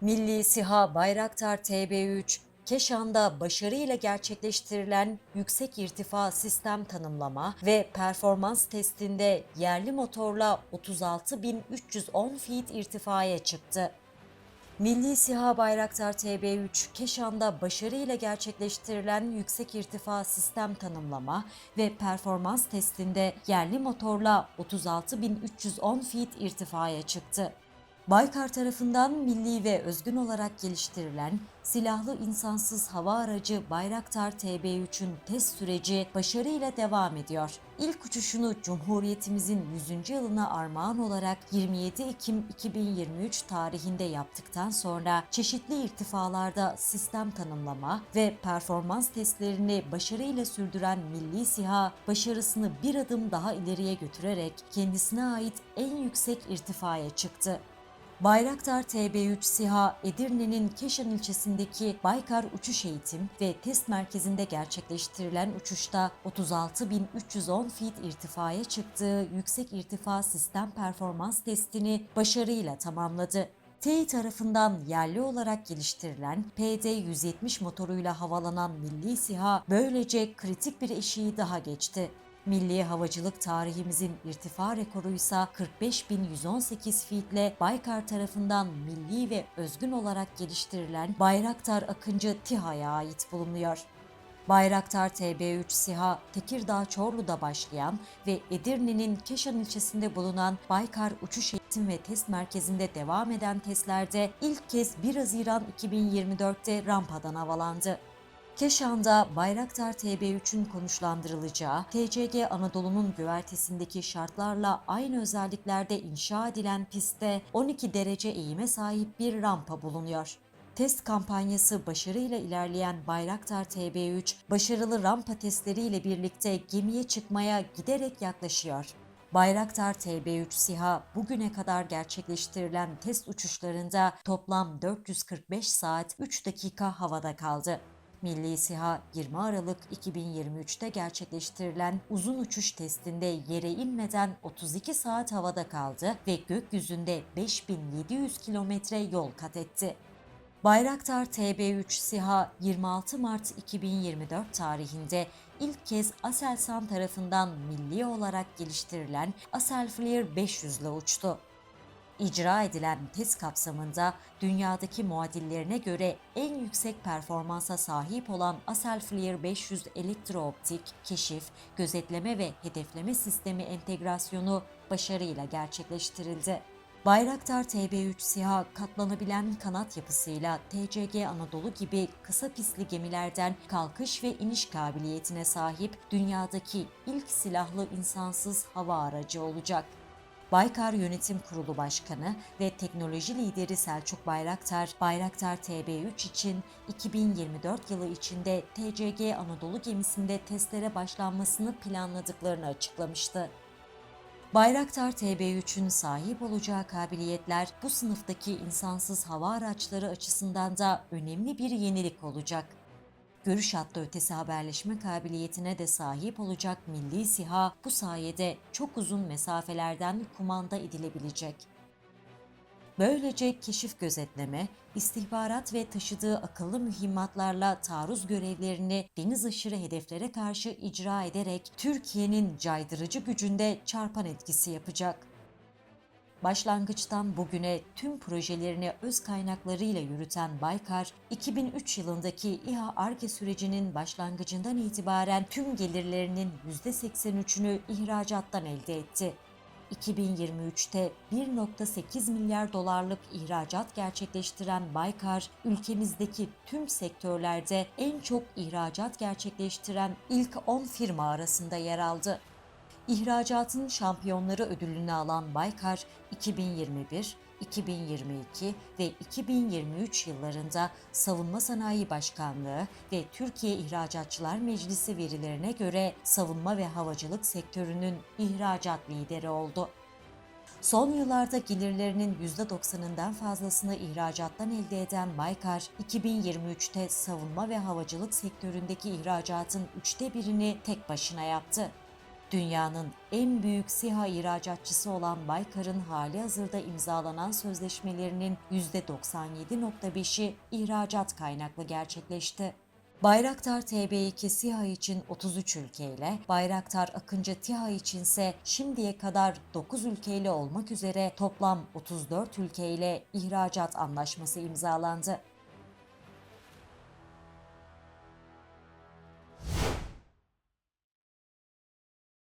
Milli SİHA Bayraktar TB3, Keşan'da başarıyla gerçekleştirilen yüksek irtifa sistem tanımlama ve performans testinde yerli motorla 36.310 feet irtifaya çıktı. Milli SİHA Bayraktar TB3, Keşan'da başarıyla gerçekleştirilen yüksek irtifa sistem tanımlama ve performans testinde yerli motorla 36.310 feet irtifaya çıktı. Baykar tarafından milli ve özgün olarak geliştirilen silahlı insansız hava aracı Bayraktar TB3'ün test süreci başarıyla devam ediyor. İlk uçuşunu Cumhuriyetimizin 100. yılına armağan olarak 27 Ekim 2023 tarihinde yaptıktan sonra çeşitli irtifalarda sistem tanımlama ve performans testlerini başarıyla sürdüren Milli SİHA başarısını bir adım daha ileriye götürerek kendisine ait en yüksek irtifaya çıktı. Bayraktar TB3 SİHA Edirne'nin Keşan ilçesindeki Baykar Uçuş Eğitim ve Test Merkezi'nde gerçekleştirilen uçuşta 36.310 feet irtifaya çıktığı yüksek irtifa sistem performans testini başarıyla tamamladı. TEİ tarafından yerli olarak geliştirilen PD-170 motoruyla havalanan Milli SİHA böylece kritik bir eşiği daha geçti. Milli havacılık tarihimizin irtifa rekoru ise 45.118 feetle Baykar tarafından milli ve özgün olarak geliştirilen Bayraktar Akıncı TİHA'ya ait bulunuyor. Bayraktar TB3 SİHA Tekirdağ Çorlu'da başlayan ve Edirne'nin Keşan ilçesinde bulunan Baykar Uçuş Eğitim ve Test Merkezi'nde devam eden testlerde ilk kez 1 Haziran 2024'te rampadan havalandı. Keşan'da Bayraktar TB3'ün konuşlandırılacağı, TCG Anadolu'nun güvertesindeki şartlarla aynı özelliklerde inşa edilen pistte 12 derece eğime sahip bir rampa bulunuyor. Test kampanyası başarıyla ilerleyen Bayraktar TB3, başarılı rampa testleriyle birlikte gemiye çıkmaya giderek yaklaşıyor. Bayraktar TB3 SİHA bugüne kadar gerçekleştirilen test uçuşlarında toplam 445 saat 3 dakika havada kaldı. Milli SİHA 20 Aralık 2023'te gerçekleştirilen uzun uçuş testinde yere inmeden 32 saat havada kaldı ve gökyüzünde 5700 kilometre yol kat etti. Bayraktar TB3 SİHA 26 Mart 2024 tarihinde ilk kez Aselsan tarafından milli olarak geliştirilen Aselflyer 500 ile uçtu. İcra edilen test kapsamında dünyadaki muadillerine göre en yüksek performansa sahip olan Aselflyer 500 elektrooptik, keşif, gözetleme ve hedefleme sistemi entegrasyonu başarıyla gerçekleştirildi. Bayraktar TB3 SİHA katlanabilen kanat yapısıyla TCG Anadolu gibi kısa pistli gemilerden kalkış ve iniş kabiliyetine sahip dünyadaki ilk silahlı insansız hava aracı olacak. Baykar Yönetim Kurulu Başkanı ve teknoloji lideri Selçuk Bayraktar, Bayraktar TB3 için 2024 yılı içinde TCG Anadolu gemisinde testlere başlanmasını planladıklarını açıklamıştı. Bayraktar TB3'ün sahip olacağı kabiliyetler bu sınıftaki insansız hava araçları açısından da önemli bir yenilik olacak. Görüş hattı ötesi haberleşme kabiliyetine de sahip olacak Milli SİHA bu sayede çok uzun mesafelerden kumanda edilebilecek. Böylece keşif gözetleme, istihbarat ve taşıdığı akıllı mühimmatlarla taarruz görevlerini deniz aşırı hedeflere karşı icra ederek Türkiye'nin caydırıcı gücünde çarpan etkisi yapacak. Başlangıçtan bugüne tüm projelerini öz kaynaklarıyla yürüten Baykar, 2003 yılındaki İHA ARGE sürecinin başlangıcından itibaren tüm gelirlerinin %83'ünü ihracattan elde etti. 2023'te 1.8 milyar dolarlık ihracat gerçekleştiren Baykar, ülkemizdeki tüm sektörlerde en çok ihracat gerçekleştiren ilk 10 firma arasında yer aldı. İhracatın şampiyonları ödülünü alan Baykar, 2021, 2022 ve 2023 yıllarında Savunma Sanayi Başkanlığı ve Türkiye İhracatçılar Meclisi verilerine göre savunma ve havacılık sektörünün ihracat lideri oldu. Son yıllarda gelirlerinin %90'ından fazlasını ihracattan elde eden Baykar, 2023'te savunma ve havacılık sektöründeki ihracatın üçte birini tek başına yaptı. Dünyanın en büyük SİHA ihracatçısı olan Baykar'ın hali hazırda imzalanan sözleşmelerinin %97.5'i ihracat kaynaklı gerçekleşti. Bayraktar TB2 SİHA için 33 ülkeyle, Bayraktar Akıncı TİHA içinse şimdiye kadar 9 ülkeyle olmak üzere toplam 34 ülkeyle ihracat anlaşması imzalandı.